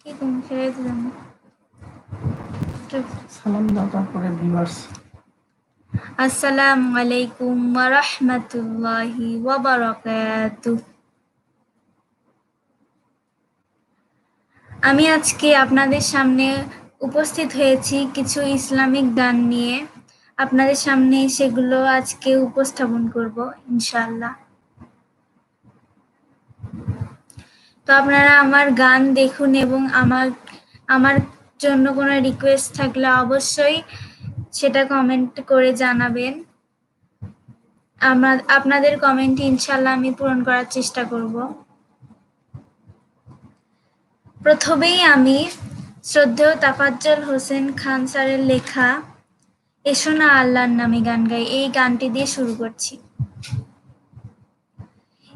কি তুমি সালাম দাও তারপরে ভিউয়ার্স আসসালামু আলাইকুম ওয়া রাহমাতুল্লাহি ওয়া বারাকাতুহু আমি আজকে আপনাদের সামনে উপস্থিত হয়েছি কিছু ইসলামিক গান নিয়ে। আপনাদের সামনে সেগুলো আজকে উপস্থাপন করব ইনশাআল্লাহ। তো আপনারা আমার গান দেখুন এবং আমার আমার জন্য কোনো রিকোয়েস্ট থাকলে অবশ্যই সেটা কমেন্ট করে জানাবেন। আমার, আপনাদের কমেন্ট ইনশাল্লাহ আমি পূরণ করার চেষ্টা করব। প্রথমেই আমি শ্রদ্ধেয় তাফাজ্জল হোসেন খান স্যারের লেখা, এসো না আল্লাহর নামে গান গাই। এই গানটি দিয়ে শুরু করছি।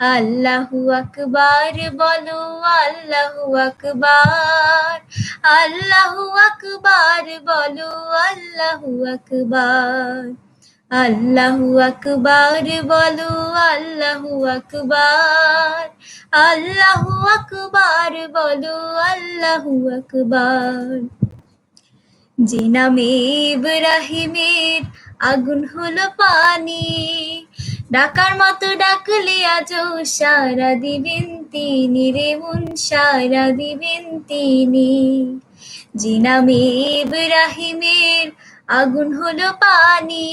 আল্লাহু আকবার, বলো আল্লাহু আকবার আল্লাহু আকবার, বলো আল্লাহু আকবার আল্লাহু আকবার, বলো আল্লাহু আকবার আল্লাহু আকবার, বলো আল্লাহু আকবার। যে নামে ইব্রাহিমের আগুন হলো পানি ডাকার মতো ডাকলে আজও সারা দিবেন তিনি রে মন, সারা দিবেন তিনি। যে নামে ইব্রাহিমের আগুন হলো পানি।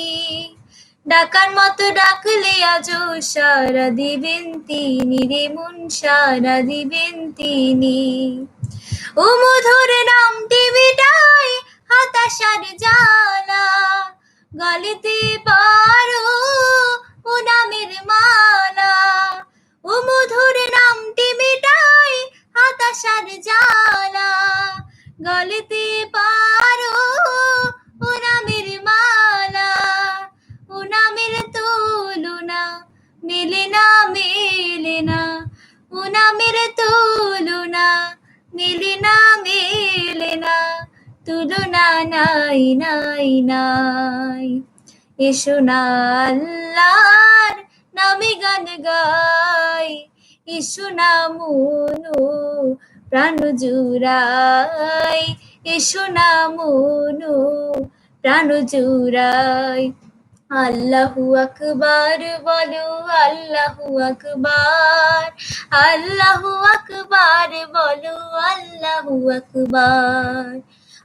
ডাকার মতো ডাকলে আজও সারা দিবেন তিনি রে মন, সারা দিবেন তিনি। ও মধুর নামটি মিটাই হতাশার জ্বালা, গলিতে পারো ও নামের মালা ও মধুর নামটি মিটাই হতাশার জ্বালা। গলিতে পারো ও নামের মালা ও নামের তুলনা মেলে না মেলে না। ও নামের তুলনা মেলে না মেলে না। তুলনা নাই নাই নাই। এসো না আল্লাহর নামে গান গাই। এসো না প্রাণ জুড়াই। এসো না মনু প্রাণ জুড়াই। আল্লাহু আকবার, বলো আল্লাহু আকবার। আল্লাহু আকবার, বলো আল্লাহু আকবার।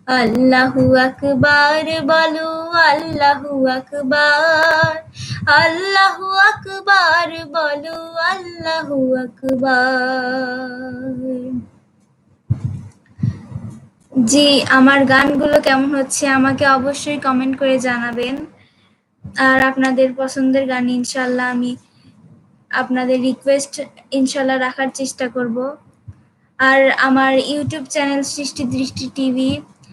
আল্লাহু আকবার বলো, আল্লাহু আকবার। আল্লাহু আকবার বলো, আল্লাহু আকবার। জি, আমার গানগুলো কেমন হচ্ছে আমাকে অবশ্যই কমেন্ট করে জানাবেন। আর আপনাদের পছন্দের গান ইনশাল্লাহ আমি আপনাদের রিকোয়েস্ট ইনশাল্লাহ রাখার চেষ্টা করব। আর আমার ইউটিউব চ্যানেল সৃষ্টি দৃষ্টি টিভি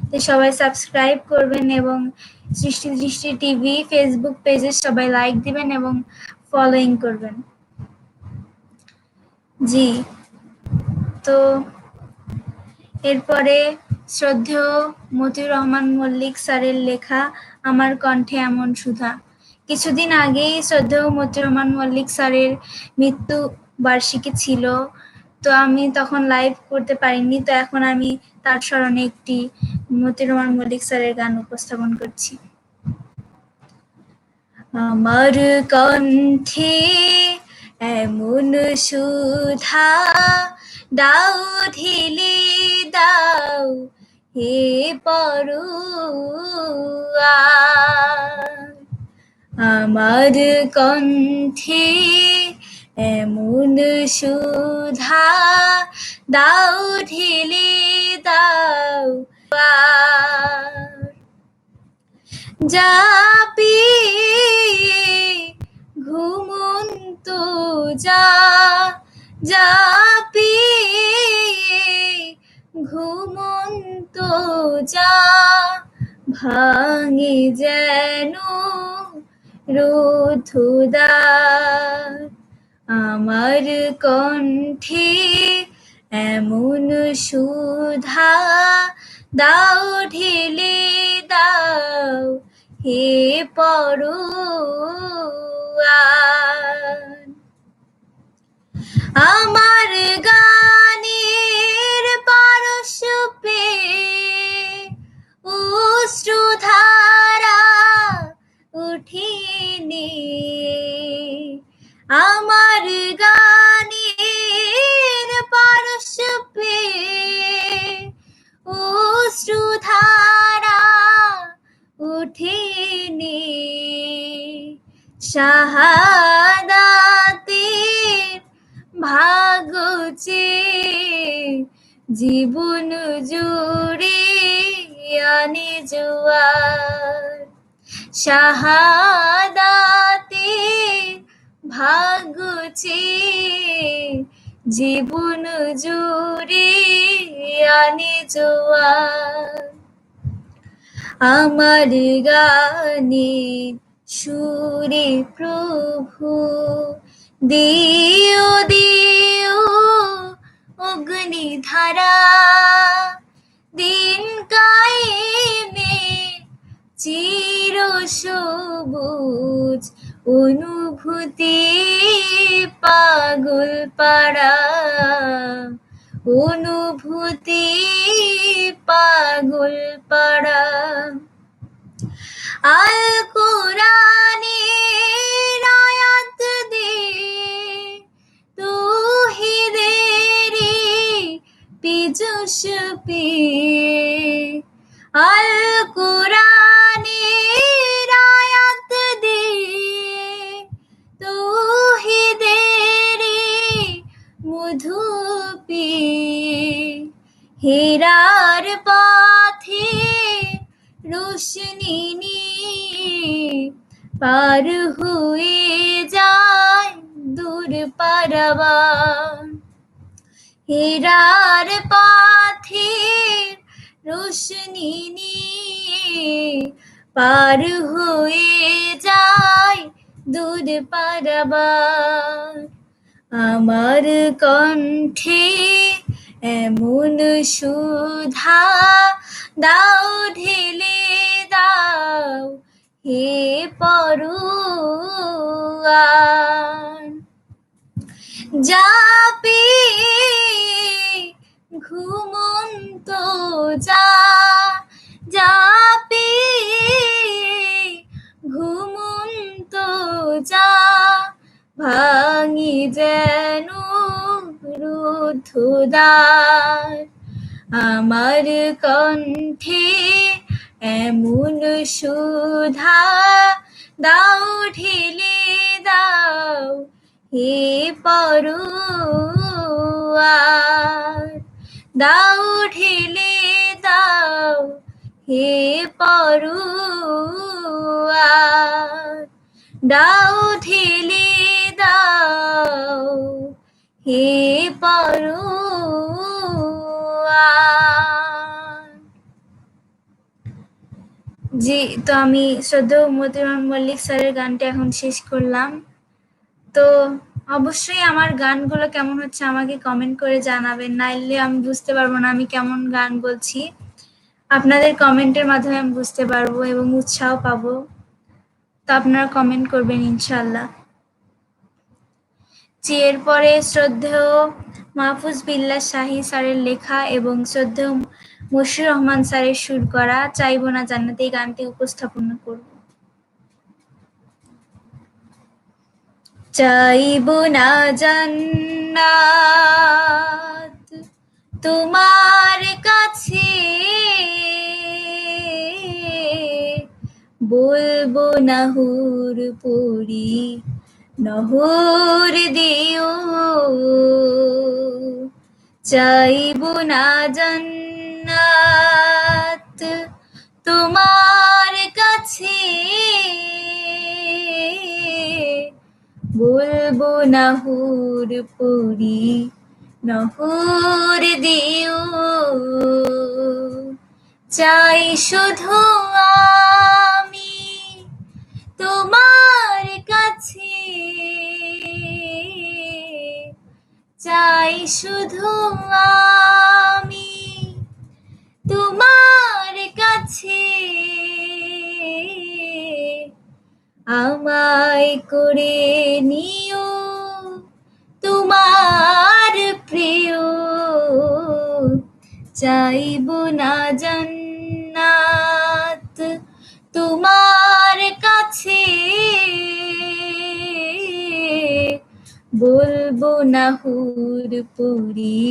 তে সবাই সাবস্ক্রাইব করবেন এবং সৃষ্টি দৃষ্টি টিভি ফেসবুক পেজে সবাই লাইক দিবেন এবং ফলোইং করবেন। জি। তো এরপরে শ্রদ্ধেয় মতিউর রহমান মল্লিক স্যারের লেখা, আমার কণ্ঠে এমন সুধা। কিছুদিন আগেই শ্রদ্ধেয় মতিউর রহমান মল্লিক স্যারের মৃত্যু বার্ষিকী ছিল, তো আমি তখন লাইভ করতে পারিনি, তো এখন আমি তার স্মরণে একটি মতিউর রহমান মল্লিক স্যারের গান উপস্থাপন করছি। আমার কণ্ঠে এমন সুধা, দাও ঢেলে দাও হে পড়ুয়া। আমার কণ্ঠে এমন সুধা, দাও ঢেলে দাও যাপি ঘুমন্ত যা যাপি ঘুমন্ত যা ভাঙে যেন রোধুদার। আমার কণ্ঠে এমন সুধা দাও ঢেলে দাও হে পড়ুয়া আমার গানের পারস্যপে অশ্রুধারা উঠিনি আমার গানের পারস্যপে অশ্রুধারা উঠিনি শাহাদাতের ভাগচে জীবন জুড়ে আনে জোয়ার। শাহাদাতের ভাগচে জীবন জুড়ে আনে জোয়ার। আমার গানে সুরে প্রভু, দিও দিও অগ্নিধারা। দিন কায়েমে চির সবুজ অনুভূতি পাগল পাড়া। অনুভূতি পাগল পাড়া। আল কোরআনে রায়াত দে তুহিদেরি পিজুস পে আল হেরার পথে রোশনি পার হয়ে যায় দূর পারাবা। হেরার পথে রোশনি পার হয়ে যায় দূর পারাবা। আমার কণ্ঠে এমন সুধা দাও ঢেলে দাও হে পড়ুয়ার যাপি ঘুমন্ত যা, যাপি ঘুমন্ত যা, ভাঙি যেন রুদ্ধদ্বার আমার কণ্ঠে এমন সুধা, দাও ঢেলে দাও হে পড়ুয়ার দাও ঢেলে দাও হে পড়ুয়ার দাও ঢেলে দাও হে পড়ুয়ার জি, তো আমি শ্রদ্ধেয় মতিউর মল্লিক স্যারের গানটা এখন শেষ করলাম। তো অবশ্যই আমার গানগুলো কেমন হচ্ছে আমাকে কমেন্ট করে জানাবেন। নাইলে আমি বুঝতে পারব না আমি কেমন গান বলছি। আপনাদের কমেন্টের মাধ্যমে আমি বুঝতে পারব এবং উৎসাহ পাবো। তো আপনারা কমেন্ট করবেন ইনশাল্লাহ জি এরপরে শ্রদ্ধেয় মাহফুজ বিল্লা শাহী স্যারের লেখা এবং শ্রদ্ধেয় মশিউর রহমান স্যারের সুর করা চাইব না জান্নাতে এই গানটি উপস্থাপন করব। চাইব না জান্নাত তোমার কাছে বলব না হুর পুরি নহর দিও। চাইব না জান্নাত তোমার কাছে। বলব না হুর পুরি নহর দিও। চাই শুধু আমি তোমার কাছে। চাই শুধু আমি তোমার কাছে। আমায় করে নিও তোমার প্রিয়। চাইব না জান্নাত তোমার বলব না হুর পুরি,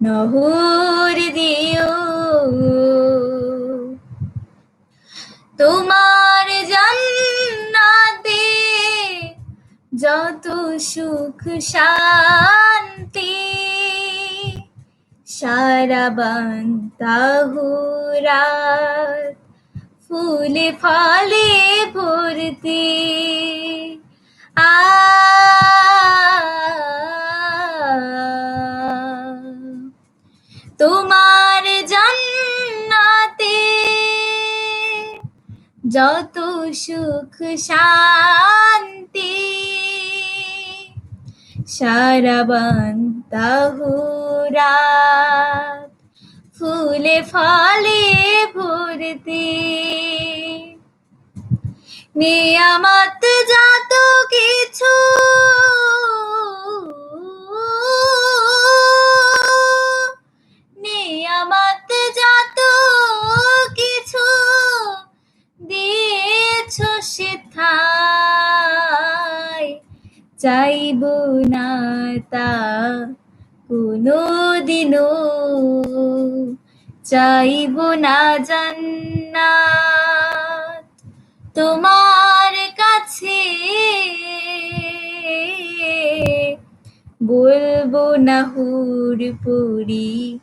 নহর দিও। তোমার জান্নাতে যত সুখ শান্তি, সারা বান্তাহুরাত ফুলে ফলে ভর্তি। তোমার জান্নাতে যত সুখ শান্তি সারা বান্তাহুরাত ফুলে ফলে ভর্তি নিয়ামত যত কিছু। নিয়ামত যত কিছু দিয়েছ সেথায়। চাইব না তা কোনো দিনও চাইব না জান্নাত। তোমার কাছে বলব নাহুর পুরি,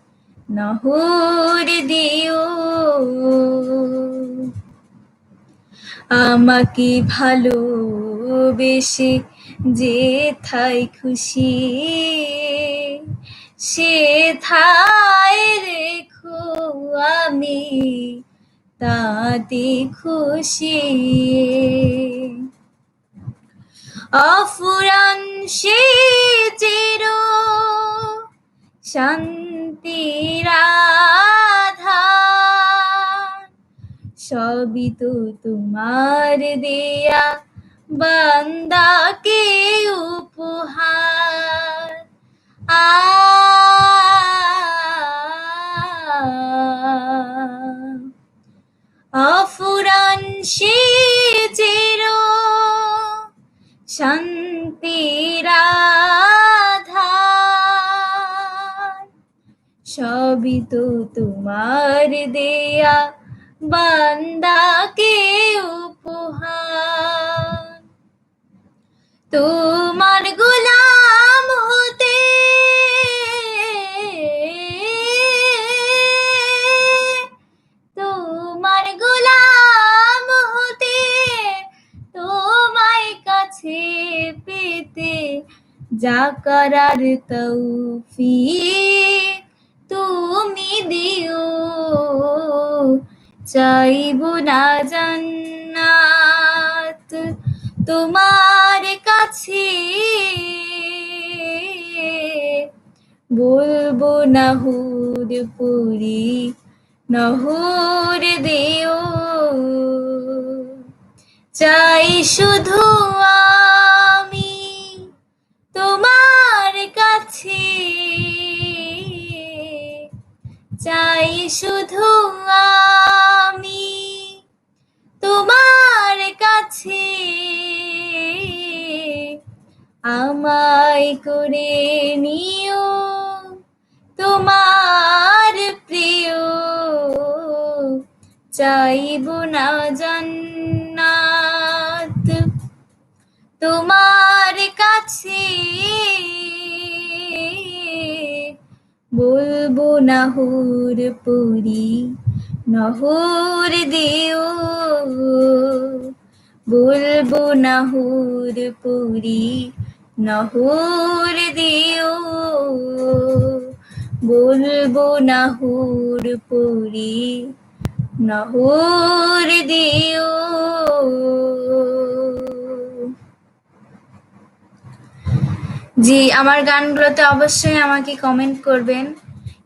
নহর দিও। আমাকে ভালোবেসে যে থাই খুশি, সে থাই রেখো আমি। তাতে খুশি অফুরান সে চির আধার। সবই তো তোমার দেয়া বান্দাকে উপহার। আ অফুরান সে চির শান্তির আধার। সবই তো তোমার দেয়া বান্দাকে যা করার তৌফিক তুমি দিও। চাইব না জান্নাত তোমার কাছে। বলব নাহুর পুরি নহর দেও। চাই শুধু আমি তোমার কাছে। চাই শুধু আমি তোমার কাছে। আমায় করে নিও তোমার প্রিয়। চাইব না জান্নাত। তোমার কাছে বলব নাহুর পুরি, নহর দিও। বলব নাহুর পুরি, নহর দিও। বলব নাহুর পুরি, নহর দিও। জি, আমার গানগুলোতে অবশ্যই আমাকে কমেন্ট করবেন।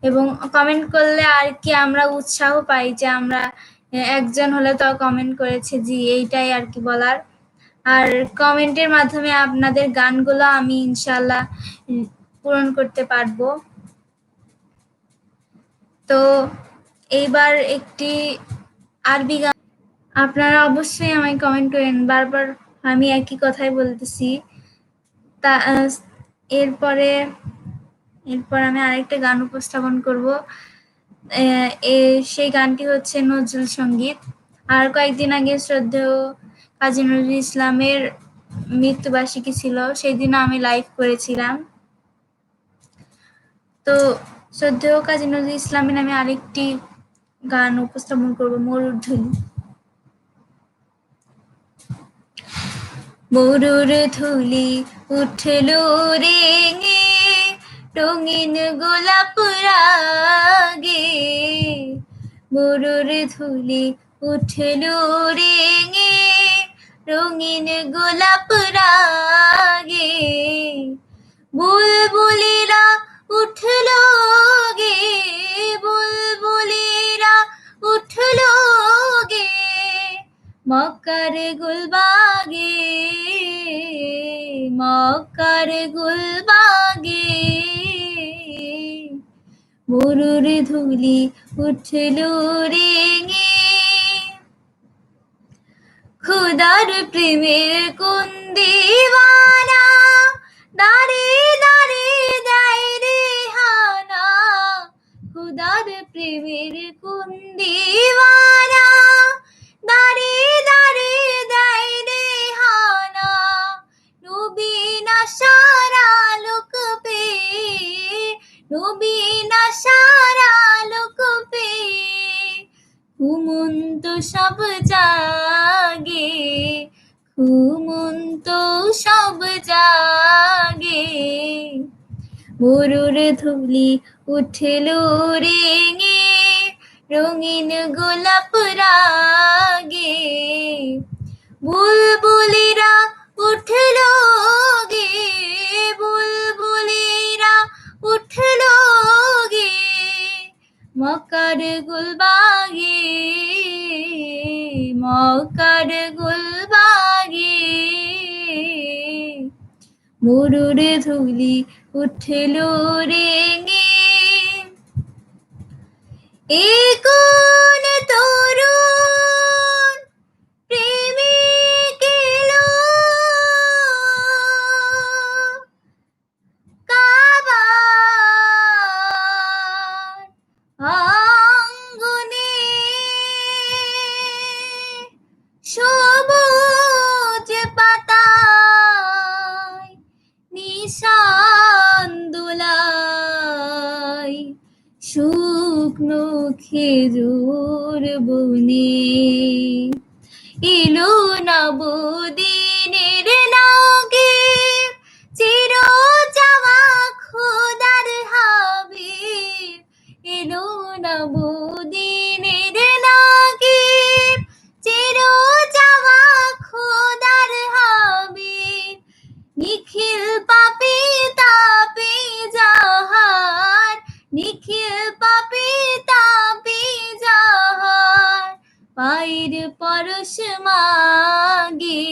এবং কমেন্ট করলে আর কি আমরা উৎসাহ পাই যে আমরা একজন হলে তো কমেন্ট করেছে, জি, এইটাই আর কি বলার। আর কমেন্টের মাধ্যমে আপনাদের গানগুলো আমি ইনশাল্লাহ পূরণ করতে পারব। তো এইবার একটি আরবি গান, আপনারা অবশ্যই আমায় কমেন্ট করেন। বারবার আমি একই কথাই বলতেছি। তা এরপরে, এরপর আমি আরেকটা গান উপস্থাপন করব। সেই গানটি হচ্ছে নজরুল সংগীত। আর কয়েকদিন আগে শ্রদ্ধেয় কাজী নজরুল ইসলামের মৃত্যুবার্ষিকী ছিল সেই দিন আমি লাইভ করেছিলাম। তো শ্রদ্ধেয় কাজী নজরুল ইসলামের আমি আরেকটি গান উপস্থাপন করব, মরুর মরুর ধুলি উঠল রেঙে, রঙিন গোলাপ রাগে। মরুর ধুলি উঠল রেঙে, রঙিন গোলাপ রাগে। বুলবুলিরা উঠল গে, বুলবুলিরা উঠল গে। মক্কার গুলবাগে মক্কার গুলবাগে। মরুর ধুলি উঠল রেঙে। খুদার প্রেমের কোন দিওয়ানা দাঁড়ে দাঁড়ে দেয় রে হানা। খুদার প্রেমের কোন দাঁড়ে দাঁড়ে দেয় রে হানা। নবীনা সারা লোক পে নবীনা সারা লোক পে। ঘুমন্ত সব জাগে, ঘুমন্ত সব জাগে। মরুর ধুলি উঠল রেঙে, রঙিন গোলাপ রাগে বুলবুলিরা উঠল গে, বুলবুলিরা উঠল গে। মকার গুলবাগে মকার গুলবাগে। মরুর ধুলি উঠল রেঙে। এ কোন তরুণ শুকনো খেজুর বনে। এলো নবদিনের পরশ মাগে,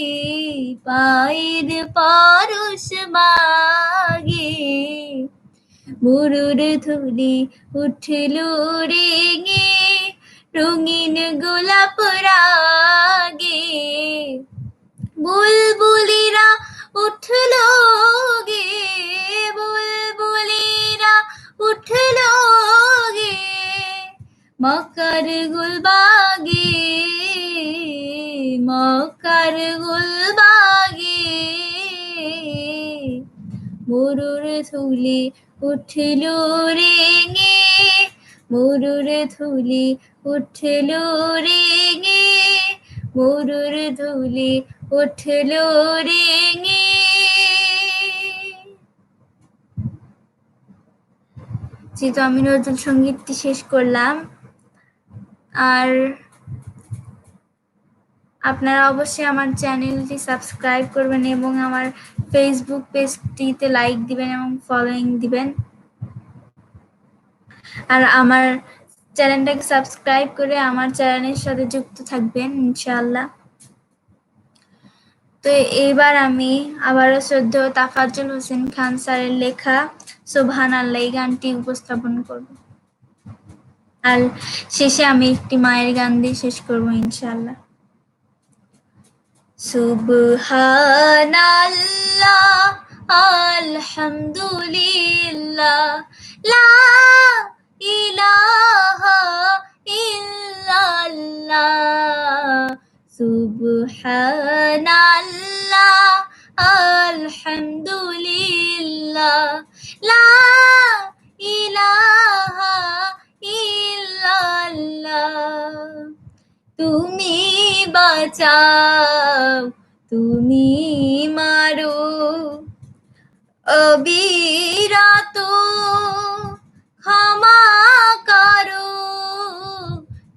পায়ের পরশ মাগে। মুরুর ধুলি উঠল রেঙে, রঙিন গোলাপ রাগে। বুলবুলিরা উঠল গে, বুলবুলিরা উঠল মকর গুলবাগে মকর গুলবাগে মরুর ধুলি উঠল রেঙে মরুর ধুলি উঠল রেঙে মরুর ধুলি উঠল রেঙে যেহেতু আমি নজরুল সঙ্গীতটি শেষ করলাম। আর আপনারা অবশ্যই আমার চ্যানেলটি সাবস্ক্রাইব করবেন এবং আমার ফেসবুক পেজটিতে লাইক দিবেন এবং ফলোইং দিবেন। আর আমার চ্যানেলটাকে সাবস্ক্রাইব করে আমার চ্যানেলের সাথে যুক্ত থাকবেন ইনশাআল্লাহ। তো এবার আমি আবারও শ্রদ্ধ তাফাজ্জুল হোসেন খান স্যারের লেখা সোভান আল্লাহ এই গানটি উপস্থাপন করব। আর শেষে আমি একটি মায়ের গান দিয়ে শেষ করব ইনশাআল্লাহ। সুবহানাল্লাহ, আলহামদুলিল্লাহ, লা ইলাহা ইল্লাল্লাহ, সুবহানাল্লাহ, আলহামদুলিল্লাহ, লা ইলাহা ইল্লাল্লাহ, তুমি বাঁচাও, তুমি মারো। অবিরাত ক্ষমা করো,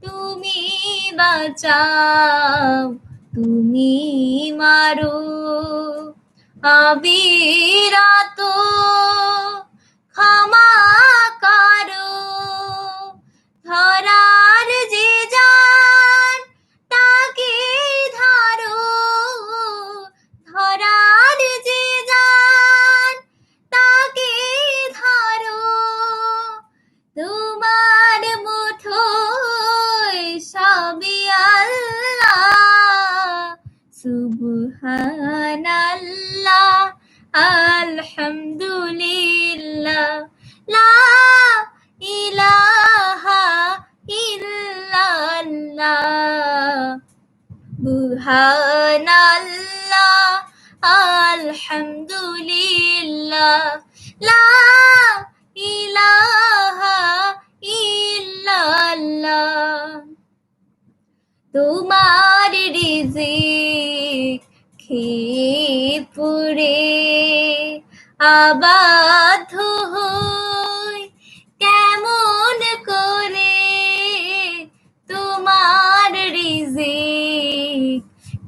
তুমি বাঁচাও, তুমি মারো। অবিরাত ক্ষমা করো। ধরার যে যান তাকে ধরো। ধরার যে যান তাকে ধরো। তোমার মুঠোয় সবই আল্লাহ, সুবহানাল্লাহ, আলহামদুলিল্লাহ, লা বুহানাল্লাহ আলহামদুলিল্লাহ লা ইলাহা ইল্লাল্লাহ। তোমার রিজিক খেয়ে পুরে আবাধ হই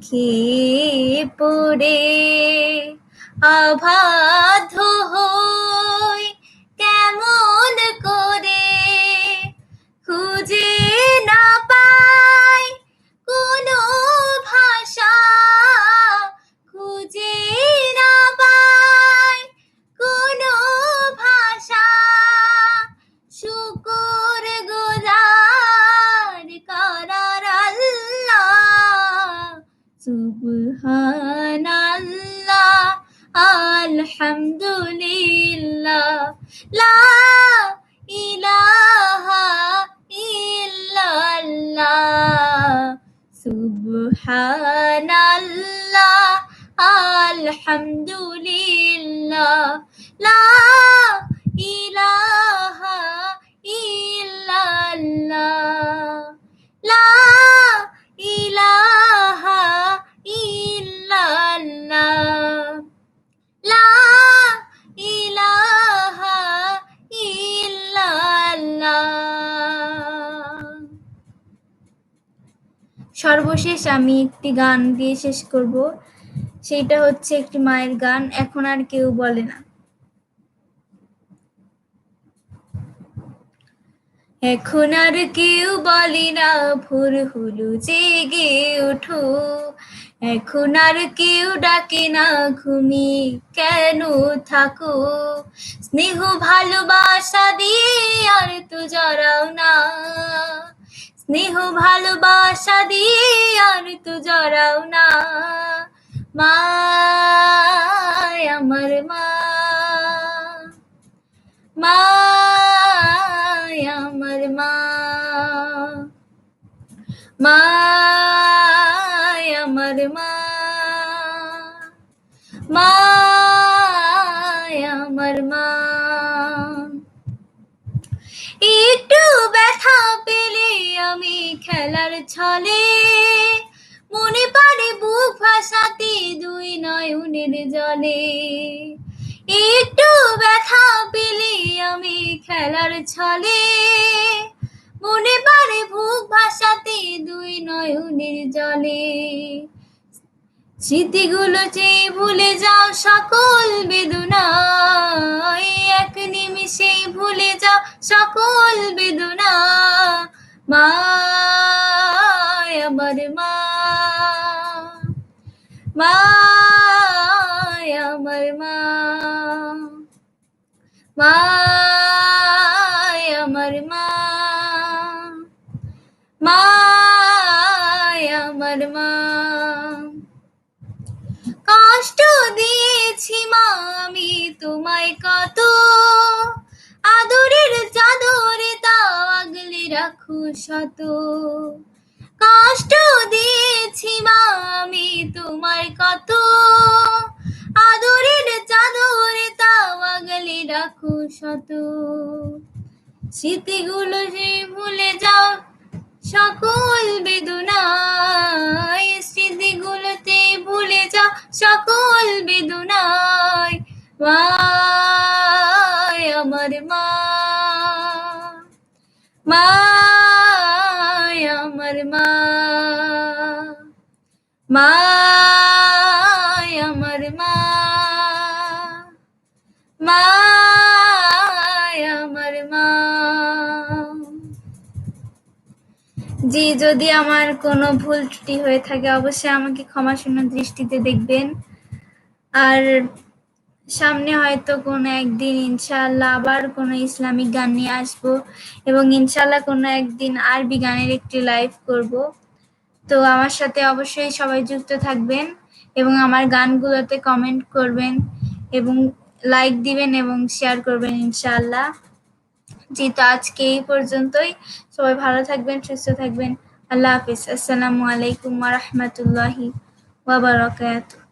খেয়ে পুরে আবাধ হই সর্বশেষ আমি একটি গান দিয়ে শেষ করব। সেইটা হচ্ছে একটি মায়ের গান, এখন আর কেউ বলে না। এখন আর কেউ বলে না, ভোর হলো, জেগে ওঠো। এখন আর কেউ ডাকে না, ঘুমিয়ে কেন থাকো? স্নেহ ভালোবাসা দিয়ে আর তো জড়াও না। স্নেহ ভালোবাসা দিয়ে আর তো জড়াও না। মা আমার মা মা আমার মা মা আমার মা মা আমার মা। একটু ব্যথা আমি খেলার ছলে। মনে পারে বুক ভাসাতে দুই নয়নের জলে। একটু ব্যথা পেলে আমি খেলার ছলে। মনে পারে বুক ভাসাতে দুই নয়নের জলে। স্মৃতিগুলো চেয়ে ভুলে যাও সকল বেদনা এক নিমিষেই ভুলে যাও সকল বেদনা। মা আমার মা মা আমার মা মা আমার মা মা আমার মা। কষ্ট দিয়েছি মা আমি, তোমায় কত আদরের চাদরে তাও আগলে রাখো শত। কষ্ট দিয়েছি মা আমি তোমার কত। আদরের চাদরে তাও আগলে রাখো শত। স্মৃতিগুলো যে ভুলে যাও, সকল বেদনা এই স্মৃতিগুলোতে ভুলে যাও, সকল বেদনায় মা। আমার মা মা আমার মা মা আমার মা মা আমার মা। জি, যদি আমার কোনো ভুল ত্রুটি হয়ে থাকে, অবশ্যই আমাকে ক্ষমাশূন্য দৃষ্টিতে দেখবেন। আর সামনে হয়তো কোনো একদিন ইনশাআল্লাহ আবার কোনো ইসলামিক গান নিয়ে আসব এবং ইনশাআল্লাহ কোনো একদিন আরবি গানের একটি লাইভ করব। তো আমার সাথে অবশ্যই সবাই যুক্ত থাকবেন এবং আমার গানগুলোতে কমেন্ট করবেন এবং লাইক দিবেন এবং শেয়ার করবেন ইনশাআল্লাহ। জি তো আজকে এই পর্যন্তই, সবাই ভালো থাকবেন, সুস্থ থাকবেন। আল্লাহ হাফিজ। আসসালামু আলাইকুম রাহমাতুল্লাহি বারাকাতুহু।